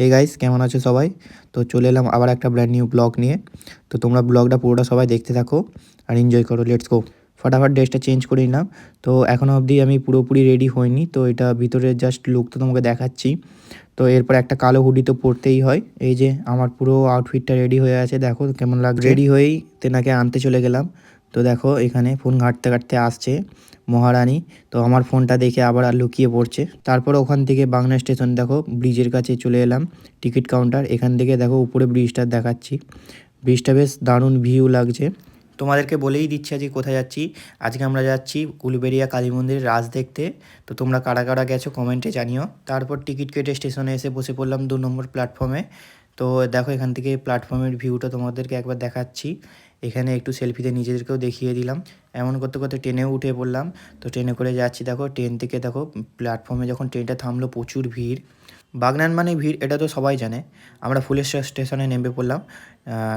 Hey guys কেমন আছো সবাই? তো চলে এলাম আবার একটা ব্র্যান্ড নিউ ব্লগ নিয়ে। তো তোমরা ব্লগটা পুরোটা সবাই দেখতে থাকো আর এনজয় করো লেটস গো ফটাফট ড্রেসটা চেঞ্জ করে নিলাম। তো এখনও অবধি আমি পুরোপুরি রেডি হইনি। তো এটা ভিতরে জাস্ট লুক তো তোমাকে দেখাচ্ছি। তো এরপর একটা কালো হুডি তো পরতেই হয়। এই যে আমার পুরো আউটফিটটা রেডি হয়ে আছে। দেখো কেমন লাগছে। রেডি হয়েই তেনাকে আনতে চলে গেলাম। তো দেখো, এখানে ফোন ঘাঁটতে ঘাঁটতে আসছে মহারানী। তো আমার ফোনটা দেখে আবার আর লুকিয়ে পড়ছে। তারপর ওখান থেকে বাংলা স্টেশন দেখো, ব্রিজের কাছে চলে এলাম, টিকিট কাউন্টার। এখান থেকে দেখো, উপরে ব্রিজটা দেখাচ্ছি। ব্রিজটা বেশ দারুণ ভিউ লাগছে। তোমাদেরকে বলেই দিচ্ছি আজকে কোথায় যাচ্ছি। আজকে আমরা যাচ্ছি উলুবেড়িয়া কালী মন্দিরের রাজ দেখতে। তো তোমরা কারা কারা গেছো কমেন্টে জানিও। তারপর টিকিট কেটে স্টেশনে এসে বসে পড়লাম দু নম্বর প্ল্যাটফর্মে। তো দেখো, এখান থেকে প্ল্যাটফর্মের ভিউটা তোমাদেরকে একবার দেখাচ্ছি। এখানে একটু সেলফিতে নিজেদেরকেও দেখিয়ে দিলাম। এমন করতে করতে ট্রেনেও উঠে পড়লাম। তো ট্রেনে করে যাচ্ছি, দেখো, ট্রেন থেকে, দেখো প্ল্যাটফর্মে যখন ট্রেনটা থামলো প্রচুর ভিড়। বাগনান মানে ভিড়, এটা তো সবাই জানে। আমরা ফুলেশ্বর স্টেশনে নেমে পড়লাম।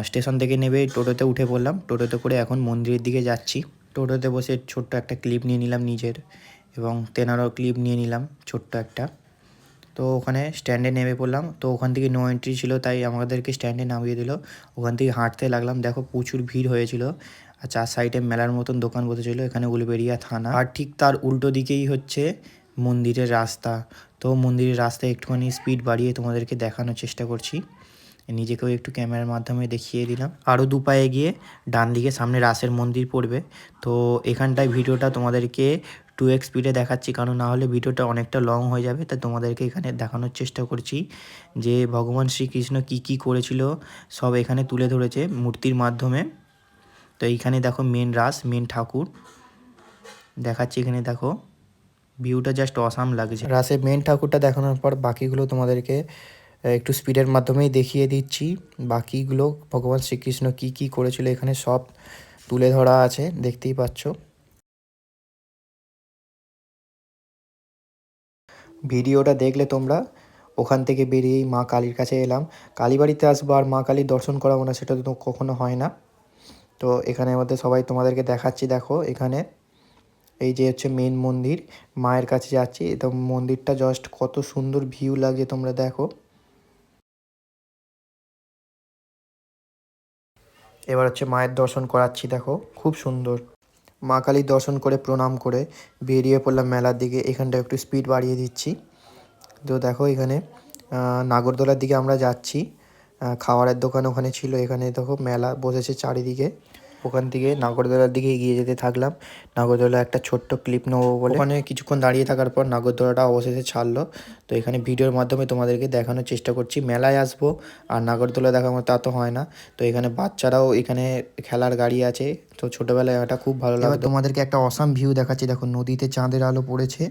স্টেশন থেকে নেমে টোটোতে উঠে পড়লাম। টোটোতে করে এখন মন্দিরের দিকে যাচ্ছি। টোটোতে বসে ছোট্ট একটা ক্লিপ নিয়ে নিলাম নিজের এবং তেনারও ক্লিপ নিয়ে নিলাম, ছোট্ট একটা। তো ওখানে স্ট্যান্ডে নেমে পড়লাম। তো ওখান থেকে নো এন্ট্রি ছিল, তাই আমাদেরকে স্ট্যান্ডে নামিয়ে দিল। ওখান থেকে হাঁটতে লাগলাম। দেখো প্রচুর ভিড় হয়েছিল। আর চার সাইডে মেলার মতন দোকান বসেছিল, এখানে উলবেড়িয়া থানা। আর ঠিক তার উল্টো দিকেই হচ্ছে মন্দিরের রাস্তা। তো মন্দিরের রাস্তায় একটুখানি স্পিড বাড়িয়ে তোমাদেরকে দেখানোর চেষ্টা করছি। নিজেকেও একটু ক্যামেরার মাধ্যমে দেখিয়ে দিলাম। আরও দু পায়ে গিয়ে ডান দিকে সামনে রাসের মন্দির পড়বে। তো এখানটায় ভিডিওটা তোমাদেরকে টু এক্স স্পিডে দেখাচ্ছি, কারণ না হলে ভিডিওটা অনেকটা লং হয়ে যাবে। তাই তোমাদেরকে এখানে দেখানোর চেষ্টা করছি যে ভগবান শ্রীকৃষ্ণ কি কি করেছিল, সব এখানে তুলে ধরেছে মূর্তির মাধ্যমে। তো এইখানে দেখো মেন রাস মেন ঠাকুর। দেখাচ্ছি এখানে দেখো ভিউটা জাস্ট অসাম লাগছে। রাসের মেন ঠাকুরটা দেখানোর পর বাকিগুলো তোমাদেরকে একটু স্পিডের মাধ্যমেই দেখিয়ে দিচ্ছি। বাকিগুলো ভগবান শ্রীকৃষ্ণ কি কি করেছিল, এখানে সব তুলে ধরা আছে, দেখতেই পাচ্ছ। ভিডিওটা দেখলে তোমরা ওখান থেকে বেরিয়েই মা কালীর কাছে এলাম। কালীবাড়িতে আসব আর মা কালীর দর্শন করাবো না, সেটা তো কখনো হয় না। তো এখানে আমাদের সবাই তোমাদেরকে দেখাচ্ছি, দেখো এখানে। এই যে হচ্ছে মেন মন্দির, মায়ের কাছে যাচ্ছি। তো মন্দিরটা জাস্ট কত সুন্দর ভিউ লাগছে তোমরা দেখো। এবার হচ্ছে মায়ের দর্শন করাচ্ছি, দেখো। খুব সুন্দর। মা কালী দর্শন করে, প্রণাম করে বেরিয়ে পড়লাম মেলার দিকে। এখানটা একটু স্পিড বাড়িয়ে দিচ্ছি। তো দেখো এখানে নাগরদোলার দিকে আমরা যাচ্ছি। খাবারের দোকান ওখানে ছিল। এখানে দেখো মেলা বসেছে চারিদিকে। ওখান থেকে নাগরদোলার দিকে এগিয়ে যেতে থাকলাম। নাগরদোলা একটা ছোট্ট ক্লিপ নেব বলে। ওখানে কিছুক্ষণ দাঁড়িয়ে থাকার পর নাগরদোলাটা অবশেষে ছাড়লো। তো এখানে ভিডিওর মাধ্যমে তোমাদেরকে দেখানোর চেষ্টা করছি। মেলায় আসব আর নাগরদোলা দেখার মতো তা তো হয় না। তো এখানে বাচ্চারাও এখানে খেলার গাড়ি আছে। তো ছোটোবেলায় এটা খুব ভালো লাগে তোমাদেরকে একটা অসাম ভিউ দেখাচ্ছি। দেখো নদীতে চাঁদের আলো পড়েছে।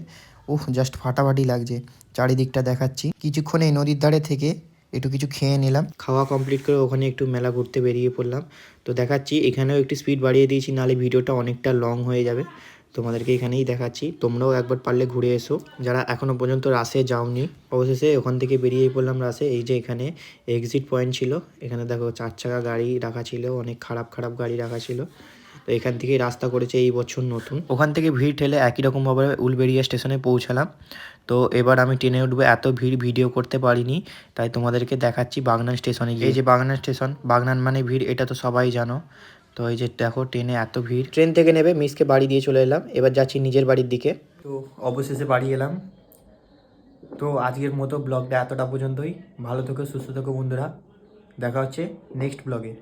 উফ জাস্ট ফাটাফাটি লাগছে। চারিদিকটা দেখাচ্ছি। কিছুক্ষণ এই নদীর ধারে থেকে একটু কিছু খেয়ে নিলাম। খাওয়া কমপ্লিট করে ওখানে একটু মেলা ঘুরতে বেরিয়ে পড়লাম। তো দেখাচ্ছি, এখানেও একটু স্পিড বাড়িয়ে দিয়েছি, নাহলে ভিডিওটা অনেকটা লং হয়ে যাবে। তোমাদেরকে এখানেই দেখাচ্ছি। তোমরাও একবার পারলে ঘুরে এসো। যারা এখনও পর্যন্ত রাসে যাওনি, অবশেষে ওখান থেকে বেরিয়ে পড়লাম রাসে এই যে এখানে এক্সিট পয়েন্ট ছিল। এখানে দেখো চার চাকা গাড়ি রাখা ছিল, অনেক খারাপ খারাপ গাড়ি রাখা ছিল। তো এখান থেকেই রাস্তা করেছে এই বছর নতুন। ওখান থেকে ভিড় ঠেলে একই রকমভাবে উলবেড়িয়া স্টেশনে পৌঁছালাম। তো এবার আমি ট্রেনে উঠবো এত ভিড় ভিডিও করতে পারিনি তাই তোমাদেরকে দেখাচ্ছি বাগনান স্টেশনে গিয়ে। এই যে বাগনান স্টেশন বাগনান মানে ভিড় এটা তো সবাই জানো। তো এই যে দেখো ট্রেনে এত ভিড়। ট্রেন থেকে নেবে মিসকে বাড়ি দিয়ে চলে এলাম। এবার যাচ্ছি নিজের বাড়ির দিকে। তো অবশেষে বাড়ি এলাম। তো আজকের মতো ব্লগটা এতটা পর্যন্তই। ভালো থেকো সুস্থ থেকো বন্ধুরা। দেখা হচ্ছে নেক্সট ব্লগে।